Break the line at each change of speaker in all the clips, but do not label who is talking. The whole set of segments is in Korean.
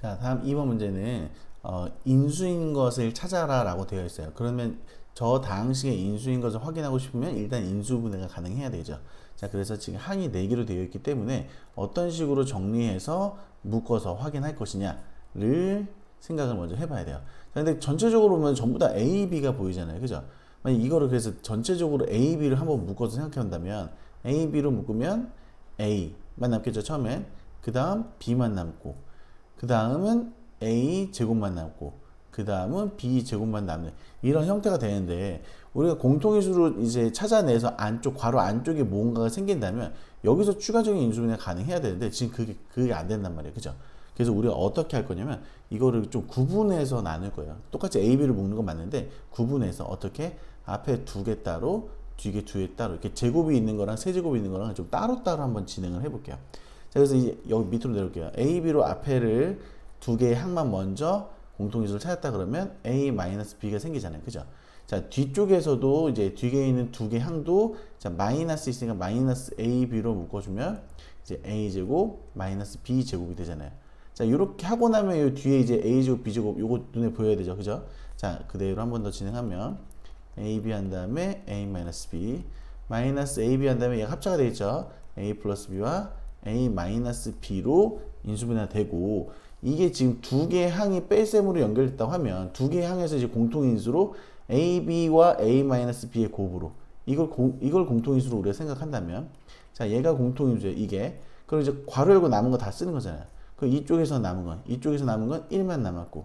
자, 다음 2번 문제는 어, 인수인 것을 찾아라 라고 되어 있어요. 그러면 저 다항식의 인수인 것을 확인하고 싶으면 일단 인수분해가 가능해야 되죠. 자, 그래서 지금 항이 4개로 되어 있기 때문에 어떤 식으로 정리해서 묶어서 확인할 것이냐를 생각을 먼저 해봐야 돼요. 자, 근데 전체적으로 보면 전부 다 A, B가 보이잖아요. 그죠? 만약 이거를 그래서 전체적으로 A, B를 한번 묶어서 생각해 본다면 A, B로 묶으면 A만 남겠죠. 처음엔. 그 다음 B만 남고 그 다음은 a 제곱만 남고 그 다음은 b 제곱만 남는 이런 형태가 되는데 우리가 공통인수로 이제 찾아내서 안쪽 괄호 안쪽에 뭔가가 생긴다면 여기서 추가적인 인수분해 가능해야 되는데 지금 그게 그게 안 된단 말이에요. 그죠? 그래서 우리가 어떻게 할 거냐면 이거를 좀 구분해서 나눌 거예요. 똑같이 a b를 묶는 건 맞는데 구분해서 어떻게? 앞에 두 개 따로 뒤에 두 개 따로 이렇게 제곱이 있는 거랑 세제곱이 있는 거랑 좀 따로따로 한번 진행을 해 볼게요. 자, 그래서 이제 여기 밑으로 내려올게요. A, B로 앞에를 두 개의 항만 먼저 공통인수를 찾았다 그러면 A-B가 생기잖아요. 그죠? 자, 뒤쪽에서도 이제 뒤에 있는 두 개 항도 자, 마이너스 있으니까 마이너스 AB로 묶어주면 이제 A제곱 마이너스 B제곱이 되잖아요. 자, 이렇게 하고 나면 이 뒤에 이제 A제곱, B제곱 요거 눈에 보여야 되죠. 그죠? 자, 그대로 한 번 더 진행하면 AB 한 다음에 A 마이너스 B 마이너스 AB 한 다음에 얘가 합차가 되겠죠. A 플러스 B와 A-B로 인수분해가 되고 이게 지금 두 개의 항이 뺄셈으로 연결됐다고 하면 두 개의 항에서 이제 공통인수로 AB와 A-B의 곱으로 이걸 고, 이걸 공통인수로 우리가 생각한다면 자 얘가 공통인수예요 이게. 그럼 이제 괄호 열고 남은 거 다 쓰는 거잖아요. 그 이쪽에서 남은 건 이쪽에서 남은 건 1만 남았고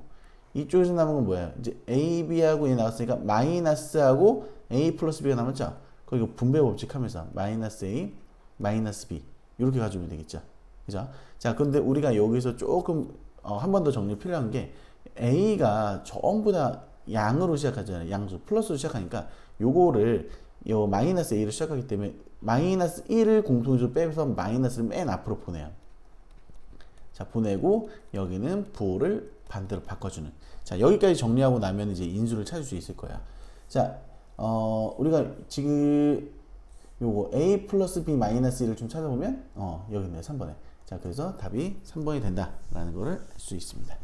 이쪽에서 남은 건 뭐예요? 이제 AB하고 얘 나왔으니까 마이너스하고 A 플러스 B가 남았죠? 그리고 분배 법칙 하면서 마이너스 A 마이너스 B 이렇게 가지면 되겠죠. 그죠? 자, 근데 우리가 여기서 조금 어, 한 번 더 정리 필요한 게 A가 전부 다 양으로 시작하잖아요. 양수 플러스로 시작하니까 요거를 요 마이너스 A로 시작하기 때문에 마이너스 1을 공통인수로 빼서 마이너스를 맨 앞으로 보내요. 자, 보내고 여기는 부호를 반대로 바꿔주는. 자, 여기까지 정리하고 나면 이제 인수를 찾을 수 있을 거야. 자, 어, 우리가 지금 요거 a 플러스 b 마이너스 1을 좀 찾아보면 어 여기 있네요 3번에. 자 그래서 답이 3번이 된다라는 거를 알 수 있습니다